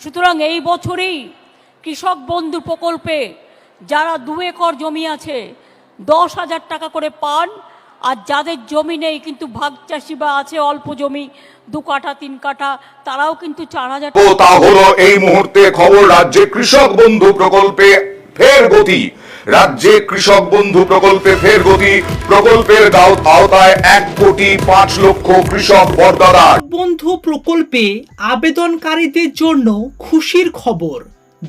সুতরাং এই বছরেই কৃষক বন্ধু প্রকল্পে যারা দু একর জমি আছে, দশ হাজার টাকা করে পান, আর যাদের জমি নেই কিন্তু ভাগ চাষি বা আছে অল্প জমি, দু কাঠা, তিন কাঠা, তারাও কিন্তু চার হাজার তা হলো এই মুহূর্তে খবর, রাজ্যে কৃষক বন্ধু প্রকল্পে ফের গতি। রাজ্যে কৃষক বন্ধু প্রকল্পে ফের গতি। প্রকল্পের আওতায় এক কোটি পাঁচ লক্ষ কৃষক বর্দাদার বন্ধু প্রকল্পে আবেদনকারীদের জন্য খুশির খবর।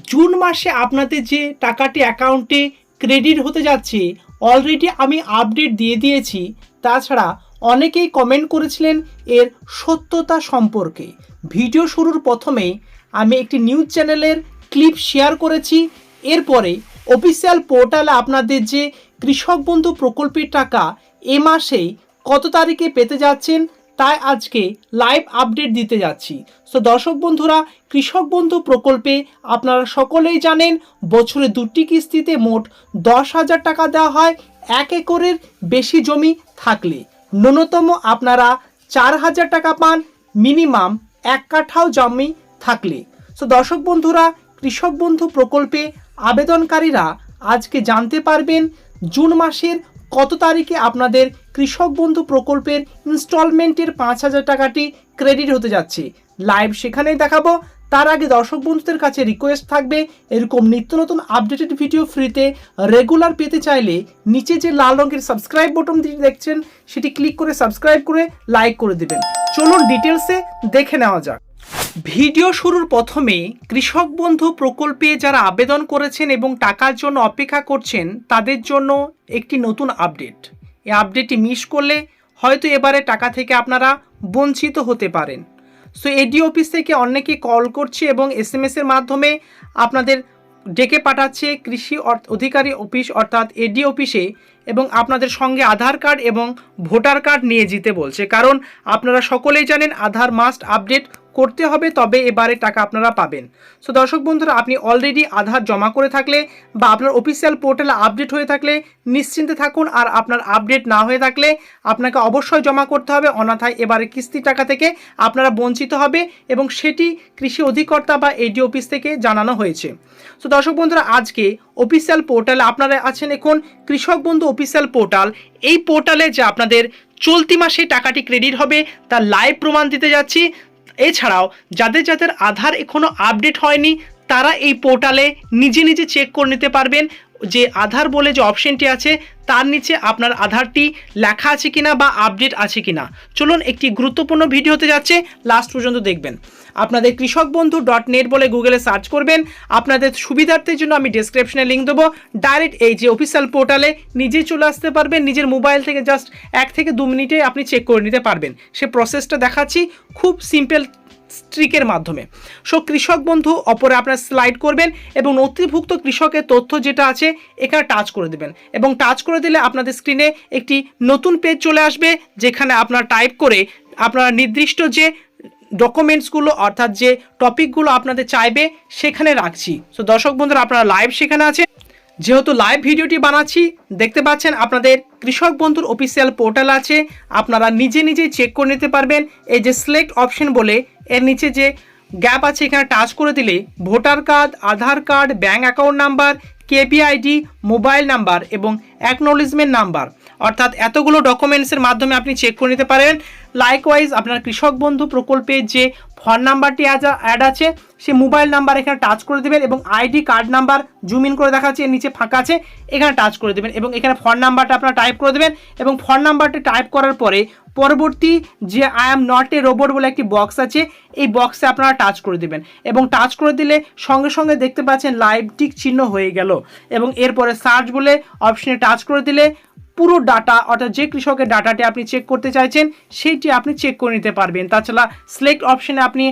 জুন মাসে আপনাদের যে টাকাটি অ্যাকাউন্টে ক্রেডিট হতে যাচ্ছে অলরেডি আমি আপডেট দিয়ে দিয়েছি। তাছাড়া অনেকেই কমেন্ট করেছিলেন এর সত্যতা সম্পর্কে। ভিডিও শুরুর প্রথমেই আমি একটি নিউজ চ্যানেলের ক্লিপ শেয়ার করেছি। এরপরে অফিসিয়াল পোর্টালে আপনাদের যে কৃষক বন্ধু প্রকল্পের টাকা এ মাসেই কত তারিখে পেতে যাচ্ছেন, তাই আজকে লাইভ আপডেট দিতে যাচ্ছি। সো দর্শক বন্ধুরা, কৃষক বন্ধু প্রকল্পে আপনারা সকলেই জানেন, বছরে দুটি কিস্তিতে মোট দশ হাজার টাকা দেওয়া হয়, এক একরের বেশি জমি থাকলে। ন্যূনতম আপনারা চার হাজার টাকা পান, মিনিমাম এক কাঠাও জমি থাকলে। সো দর্শক বন্ধুরা, কৃষক বন্ধু প্রকল্পে আবেদনকারীরা আজকে জানতে পারবেন জুন মাসের কত তারিখে আপনাদের কৃষক বন্ধু প্রকল্পের ইনস্টলমেন্টের পাঁচ হাজার টাকাটি ক্রেডিট হতে যাচ্ছে। লাইভ সেখানেই দেখাবো। তার আগে দর্শক বন্ধুদের কাছে রিকোয়েস্ট থাকবে, এরকম নিত্য নতুন আপডেটেড ভিডিও ফ্রিতে রেগুলার পেতে চাইলে নিচে যে লাল রঙের সাবস্ক্রাইব বটনটি দেখছেন, সেটি ক্লিক করে সাবস্ক্রাইব করে লাইক করে দেবেন। চলুন ডিটেলসে দেখে নেওয়া যাক। ভিডিও শুরুর প্রথমে কৃষক বন্ধু প্রকল্পে যারা আবেদন করেছেন এবং টাকার জন্য অপেক্ষা করছেন, তাদের জন্য একটি নতুন আপডেট। এই আপডেটটি মিস করলে হয়তো এবারে টাকা থেকে আপনারা বঞ্চিত হতে পারেন। সো, এডি অফিস থেকে অনেকে কল করছে এবং এস এর মাধ্যমে আপনাদের ডেকে পাঠাচ্ছে কৃষি অধিকারী অফিস অর্থাৎ এডি অফিসে এবং আপনাদের সঙ্গে আধার কার্ড এবং ভোটার কার্ড নিয়ে যেতে বলছে। কারণ আপনারা সকলেই জানেন, আধার মাস্ট আপডেট করতে হবে, তবে এবারে টাকা আপনারা পাবেন। সো দর্শক বন্ধুরা, আপনি অলরেডি আধার জমা করে থাকলে বা আপনার অফিসিয়াল পোর্টালে আপডেট হয়ে থাকলে নিশ্চিন্তে থাকুন আর আপনার আপডেট না হয়ে থাকলে আপনাকে অবশ্যই জমা করতে হবে, অন্যথায় এবারে কিস্তি টাকা থেকে আপনারা বঞ্চিত হবে এবং সেটি কৃষি অধিকর্তা বা এডি অফিস থেকে জানানো হয়েছে। সো দর্শক বন্ধুরা, আজকে অফিসিয়াল পোর্টালে আপনারা আছেন এখন কৃষক বন্ধু অফিসিয়াল পোর্টাল এই পোর্টালে যে আপনাদের চলতি মাসে টাকাটি ক্রেডিট হবে, তার লাইভ প্রমাণ দিতে যাচ্ছি। এছাড়াও, যাদের যাদের আধার এখনও আপডেট হয়নি, তারা এই পোর্টালে নিজে নিজে চেক করে নিতে পারবেন যে আধার বলে যে অপশনটি আছে, তার নিচে আপনার আধারটি লেখা আছে কিনা বা আপডেট আছে কিনা। চলুন একটি গুরুত্বপূর্ণ ভিডিওতে যাচ্ছে লাস্ট পর্যন্ত দেখবেন। আপনাদের কৃষক বন্ধু ডট নেট বলে গুগলে সার্চ করবেন। আপনাদের সুবিধার্থের জন্য আমি ডেসক্রিপশনে লিঙ্ক দেবো। ডাইরেক্ট এই যে অফিসিয়াল পোর্টালে নিজেই চলে আসতে পারবেন। নিজের মোবাইল থেকে জাস্ট এক থেকে দু মিনিটে আপনি চেক করে নিতে পারবেন। সে প্রসেসটা দেখাচ্ছি খুব সিম্পল স্ট্রিকের মাধ্যমে। সো কৃষক বন্ধু, অপরে আপনার স্লাইড করবেন এবং নথিভুক্ত কৃষকের তথ্য যেটা আছে, এখানে টাচ করে দেবেন। এবং টাচ করে দিলে আপনাদের স্ক্রিনে একটি নতুন পেজ চলে আসবে, যেখানে আপনার টাইপ করে আপনার নির্দিষ্ট যে ডকুমেন্টসগুলো অর্থাৎ যে টপিকগুলো আপনাদের চাইবে সেখানে রাখছি। সো দর্শক বন্ধুরা, আপনারা লাইভ সেখানে আছে যেহেতু লাইভ ভিডিওটি বানাচ্ছি, দেখতে পাচ্ছেন আপনাদের কৃষক বন্ধুর অফিসিয়াল পোর্টাল আছে। আপনারা নিজে নিজেই চেক করে নিতে পারবেন। এই যে সিলেক্ট অপশন বলে, এর নিচে যে গ্যাপ আছে, এখানে টাচ করে দিলে voter card Aadhaar card bank account number KPID mobile number এবং অ্যাকনোলিজমেন্ট নাম্বার অর্থাৎ এতগুলো ডকুমেন্টসের মাধ্যমে আপনি চেক করে নিতে পারেন। লাইকওয়াইজ আপনার কৃষক বন্ধু প্রকল্পে যে ফোন নাম্বারটি অ্যাড আছে। সে মোবাইল নাম্বার এখানে টাচ করে দেবেন এবং ID card number zoom in করে দেখাচ্ছে নিচে ফাঁকা আছে, এখানে টাচ করে দেবেন এবং এখানে ফোন নাম্বারটা আপনারা টাইপ করে দেবেন এবং ফোন নাম্বারটি টাইপ করার পরে পরবর্তী যে I am not a robot বলে একটি বক্স আছে, এই বক্সে আপনারা টাচ করে দেবেন এবং টাচ করে দিলে সঙ্গে সঙ্গে দেখতে পাচ্ছেন লাইভ টিক চিহ্ন হয়ে গেল এবং এরপরে সার্চ বলে অপশনে টাচ করে দিলে পুরো ডাটা অর্থাৎ যে কৃষকের ডাটাটি আপনি চেক করতে চাইছেন, সেইটি আপনি চেক করে নিতে পারবেন। তাছাড়া সিলেক্ট অপশনে আপনি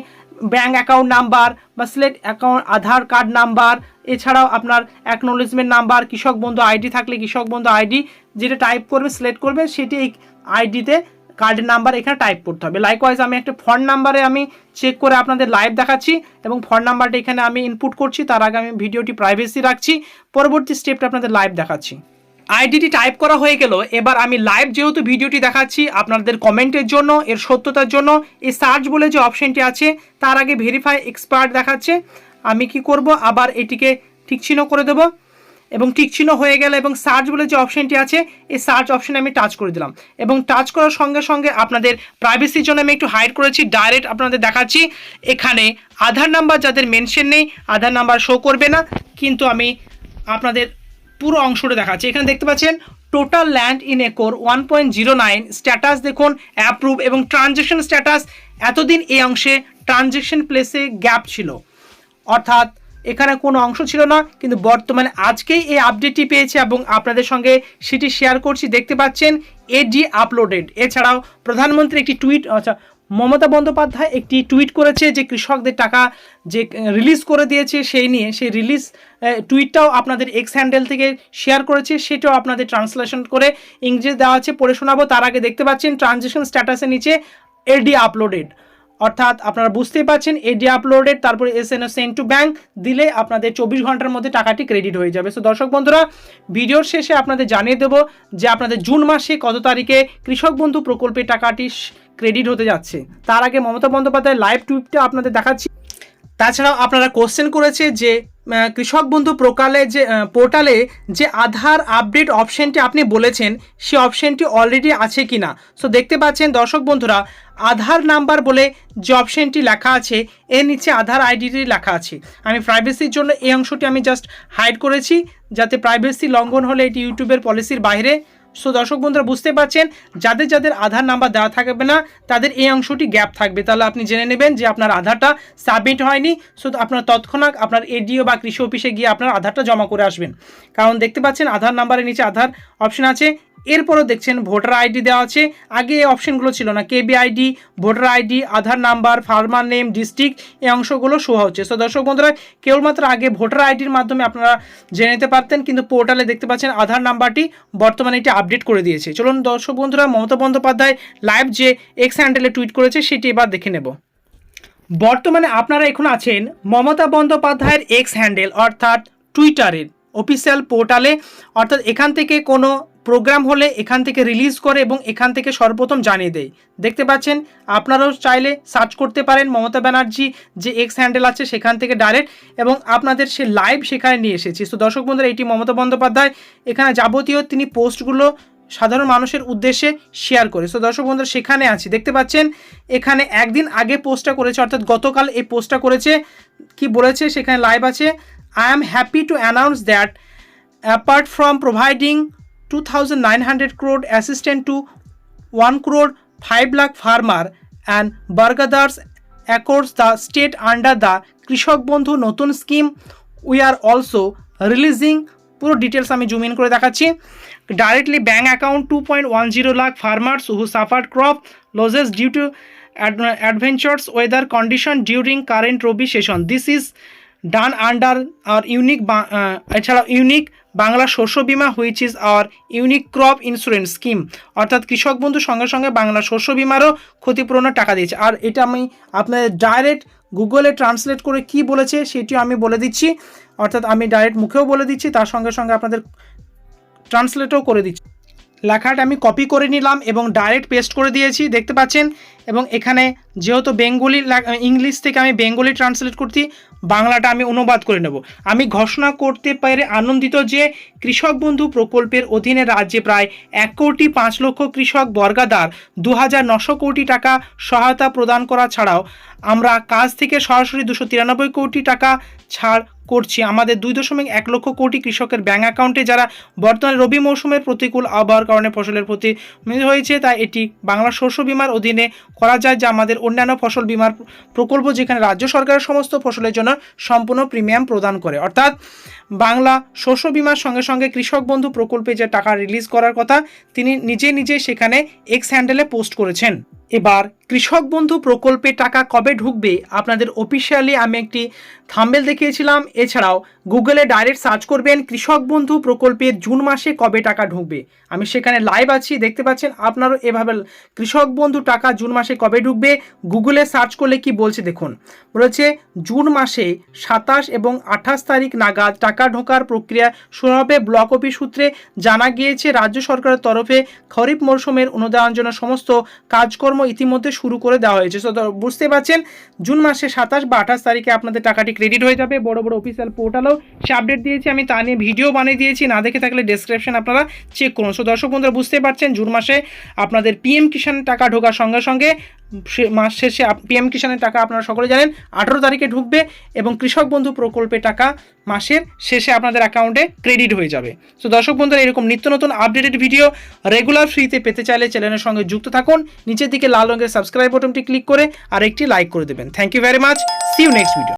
ব্যাঙ্ক অ্যাকাউন্ট নাম্বার বা select account Aadhaar card number এছাড়াও আপনার অ্যাকনোলেজমেন্ট নাম্বার কৃষক বন্ধু আইডি থাকলে কৃষক বন্ধু আইডি যেটা টাইপ করবে সিলেক্ট করবে, সেটি এই আইডিতে কার্ডের নাম্বার এখানে টাইপ করতে হবে। লাইকওয়াইজ আমি একটা ফোন নাম্বারে আমি চেক করে আপনাদের লাইভ দেখাচ্ছি এবং ফোন নাম্বারটা এখানে আমি ইনপুট করছি। তার আগে আমি ভিডিওটি প্রাইভেসি রাখছি। পরবর্তী স্টেপটা আপনাদের লাইভ দেখাচ্ছি। আইডিটি টাইপ করা হয়ে গেল। এবার আমি লাইভ যেহেতু ভিডিওটি দেখাচ্ছি, আপনাদের কমেন্টের জন্য, এর সত্যতার জন্য, এই সার্চ বলে যে অপশনটি আছে, তার আগে ভেরিফাই এক্সপার্ট দেখাচ্ছে। আমি কি করব? আবার এটিকে ঠিক চিহ্ন করে দেব। এবং টিক চিহ্ন হয়ে গেলে এবং সার্চ বলে যে অপশনটি আছে, এই সার্চ অপশানে আমি টাচ করে দিলাম। এবং টাচ করার সঙ্গে সঙ্গে আপনাদের প্রাইভেসির জন্য আমি একটু হাইড করেছি ডাইরেক্ট আপনাদের দেখাচ্ছি। এখানে আধার নাম্বার যাদের মেনশন নেই আধার নাম্বার শো করবে না। কিন্তু আমি আপনাদের পুরো অংশটা দেখাচ্ছে। এখানে দেখতে পাচ্ছেন total land in acre one point zero nine status দেখুন অ্যাপ্রুভ এবং ট্রানজেকশন স্ট্যাটাস এতদিন এই অংশে ট্রানজেকশন প্লেসে গ্যাপ ছিল। অর্থাৎ এখানে কোনো অংশ ছিল না, কিন্তু বর্তমানে আজকেই এই আপডেটটি পেয়েছে এবং আপনাদের সঙ্গে সেটি শেয়ার করছি। দেখতে পাচ্ছেন এডি আপলোডেড এছাড়াও প্রধানমন্ত্রী একটি টুইট আচ্ছা মমতা বন্দ্যোপাধ্যায় একটি টুইট করেছে যে কৃষকদের টাকা যে রিলিজ করে দিয়েছে সেই নিয়ে, সেই রিলিজ টুইটটাও আপনাদের এক্স হ্যান্ডেল থেকে শেয়ার করেছে, সেটাও আপনাদের ট্রান্সলেশন করে ইংরেজি দেওয়া আছে, পড়ে শোনাবো। তার আগে দেখতে পাচ্ছেন ট্রানজেকশন স্ট্যাটাসের নিচে এডি আপলোডেড অর্থাৎ আপনারা বুঝতেই পারছেন এডি আপলোডেড, তারপরে S N send to bank দিলে আপনাদের চব্বিশ ঘণ্টার মধ্যে টাকাটি ক্রেডিট হয়ে যাবে। সো দর্শক বন্ধুরা, ভিডিওর শেষে আপনাদের জানিয়ে দেবো যে আপনাদের জুন মাসে কত তারিখে কৃষক বন্ধু প্রকল্পের টাকাটি ক্রেডিট হতে যাচ্ছে। তার আগে মমতা বন্দ্যোপাধ্যায় লাইভ টুইপটা আপনাদের দেখাচ্ছি। তাছাড়াও আপনারা কোশ্চেন করেছে যে কৃষক বন্ধু প্রকালে যে পোর্টালে যে আধার আপডেট অপশানটি আপনি বলেছেন, সে অপশনটি অলরেডি আছে কি না সো দেখতে পাচ্ছেন দর্শক বন্ধুরা, আধার নাম্বার বলে যে অপশনটি লেখা আছে, এর নিচে আধার আইডিটি লেখা আছে। আমি প্রাইভেসির জন্য এই অংশটি আমি জাস্ট হাইড করেছি, যাতে প্রাইভেসি লঙ্ঘন হলে এটি ইউটিউবের পলিসির বাইরে সো দর্শক বন্ধুরা, বুঝতে পারছেন, যাদের যাদের আধার নাম্বার দেওয়া থাকবে না, তাদের এই অংশটি গ্যাপ থাকবে। তাহলে আপনি জেনে নেবেন যে আপনার আধারটা সাবমিট হয়নি, সো আপনার তৎক্ষণাৎ আপনার এডিও বা কৃষি অফিসে গিয়ে আপনার আধারটা জমা করে আসবেন। কারণ দেখতে পাচ্ছেন, আধার নাম্বারের নিচে আধার অপশন আছে এরপরও দেখছেন ভোটার আইডি দেওয়া আছে। আগে এই অপশনগুলো ছিল না। KB ID voter ID, Aadhaar number, farmer name, district, এই অংশগুলো শো হচ্ছে। সো দর্শক বন্ধুরা, কেবলমাত্র আগে ভোটার আইডির মাধ্যমে আপনারা জেনে নিতে পারতেন, কিন্তু পোর্টালে দেখতে পাচ্ছেন আধার নাম্বারটি বর্তমানে এটি আপডেট করে দিয়েছে। চলুন দর্শক বন্ধুরা, মমতা বন্দ্যোপাধ্যায় লাইভ যে এক্স হ্যান্ডেলে টুইট করেছে, সেটি এবার দেখে নেব। বর্তমানে আপনারা এখন আছেন মমতা বন্দ্যোপাধ্যায়ের এক্স হ্যান্ডেল অর্থাৎ টুইটারের অফিসিয়াল পোর্টালে। অর্থাৎ এখান থেকে কোনো প্রোগ্রাম হলে এখান থেকে রিলিজ করে এবং এখান থেকে সর্বপ্রথম জানিয়ে দেয়। দেখতে পাচ্ছেন, আপনারাও চাইলে সার্চ করতে পারেন মমতা ব্যানার্জি যে এক্স হ্যান্ডেল আছে সেখান থেকে ডাইরেক্ট এবং আপনাদের সে লাইভ সেখানে নিয়ে এসেছি। তো দর্শক বন্ধুরা, এটি মমতা বন্দ্যোপাধ্যায়। এখানে যাবতীয় তিনি পোস্টগুলো সাধারণ মানুষের উদ্দেশ্যে শেয়ার করে। সো দর্শক বন্ধুরা, সেখানে আছি। দেখতে পাচ্ছেন, এখানে একদিন আগে পোস্টটা করেছে, অর্থাৎ গতকাল এই পোস্টটা করেছে। কি বলেছে? সেখানে লাইভ আছে। I am happy to announce that apart from providing two thousand nine hundred crore assistance to one crore five lakh farmer and bargadars accords the state under the Krishak Bandhu নতুন scheme we are also releasing পুরো details আমি zoom in করে দেখাচ্ছি। Directly bank account two point one zero lakh farmers who suffered crop losses due to adventures weather condition during current Rabi session this is done under our unique এছাড়া unique Bangla শস্য বিমা which is our unique crop insurance scheme অর্থাৎ কৃষক বন্ধু সঙ্গে সঙ্গে বাংলা শস্য বিমারও ক্ষতিপূরণের টাকা দিয়েছে। আর এটা আমি আপনাদের ডাইরেক্ট গুগলে ট্রান্সলেট করে কি বলেছে সেটিও আমি বলে দিচ্ছি। অর্থাৎ আমি ডাইরেক্ট মুখেও বলে দিচ্ছি, তার সঙ্গে সঙ্গে আপনাদের ট্রান্সলেটও করে দিচ্ছি। লেখাটা আমি কপি করে নিলাম এবং ডাইরেক্ট পেস্ট করে দিয়েছি। দেখতে পাচ্ছেন এবং এখানে যেহেতু বেঙ্গলি ইংলিশ থেকে আমি বেঙ্গলি ট্রান্সলেট করছি, বাংলাটা আমি অনুবাদ করে নেব। আমি ঘোষণা করতে পেরে আনন্দিত যে কৃষক বন্ধু প্রকল্পের অধীনে রাজ্যে প্রায় এক কোটি পাঁচ লক্ষ কৃষক বর্গাদার দু হাজার নশো কোটি টাকা সহায়তা প্রদান করা ছাড়াও আমরা কাজ থেকে সরাসরি দুশো তিরানব্বই কোটি টাকা ছাড় করছি। আমাদের দুই দশমিক এক লক্ষ কোটি কৃষকের ব্যাঙ্ক অ্যাকাউন্টে যারা বর্তমানে রবি মৌসুমের প্রতিকূল আবহাওয়ার কারণে ফসলের প্রতি হয়েছে, তাই এটি বাংলা শস্য বিমার অধীনে করা যায় যা আমাদের অন্যান্য ফসল বিমার প্রকল্প যেখানে রাজ্য সরকারের সমস্ত ফসলের জন্য সম্পূর্ণ প্রিমিয়াম প্রদান করে। অর্থাৎ বাংলা শস্য বিমার সঙ্গে সঙ্গে কৃষক বন্ধু প্রকল্পে যে টাকা রিলিজ করার কথা তিনি নিজে নিজে সেখানে এক্স হ্যান্ডেলে পোস্ট করেছেন। এবার কৃষক বন্ধু প্রকল্পে টাকা কবে ঢুকবে আপনাদের অফিসিয়ালি আমি একটি থাম্বেল দেখিয়েছিলাম। এছাড়াও গুগলে ডাইরেক্ট সার্চ করবেন কৃষক বন্ধু প্রকল্পের জুন মাসে কবে টাকা ঢুকবে। আমি সেখানে লাইভ আছি, দেখতে পাচ্ছেন আপনারও এভাবে কৃষক বন্ধু টাকা জুন মাসে কবে ঢুকবে? গুগলে সার্চ করলে কি বলছে দেখুন। বলেছে জুন মাসে সাতাশ এবং আঠাশ তারিখ নাগাদ টাকা ঢোকার প্রক্রিয়া শুরু হবে ব্লক অফিস সূত্রে। জানা গিয়েছে, রাজ্য সরকারের তরফে খরিফ মরশুমের অনুদানের জন্য সমস্ত কাজকর্ম ইতিমধ্যে শুরু করে দেওয়া হয়েছে। তো বুঝতে পারছেন, জুন মাসে সাতাশ বা আঠাশ তারিখে আপনাদের টাকাটি ক্রেডিট হয়ে যাবে। বড় বড় অফিসিয়াল পোর্টালেও সে আপডেট দিয়েছি আমি, তা নিয়ে ভিডিও বানিয়ে দিয়েছি। না দেখে থাকলে ডেসক্রিপশন আপনারা চেক করুন। সো দর্শক বন্ধুরা বুঝতে পারছেন, জুন মাসে আপনাদের পিএম কিষান টাকা ঢোকার সঙ্গে সঙ্গে সে মাস শেষে পিএম কিষাণের টাকা আপনারা সকলে জানেন, আঠেরো তারিখে ঢুকবে এবং কৃষক বন্ধু প্রকল্পে টাকা মাসের শেষে আপনাদের অ্যাকাউন্টে ক্রেডিট হয়ে যাবে। তো দর্শক বন্ধুরা, এরকম নিত্য নতুন আপডেটেড ভিডিও রেগুলার ফ্রিতে পেতে চাইলে চ্যানেলের সঙ্গে যুক্ত থাকুন। নিচের দিকে লাল রঙের সাবস্ক্রাইব বটনটি ক্লিক করে আর একটি লাইক করে দেবেন। Thank you very much see you next video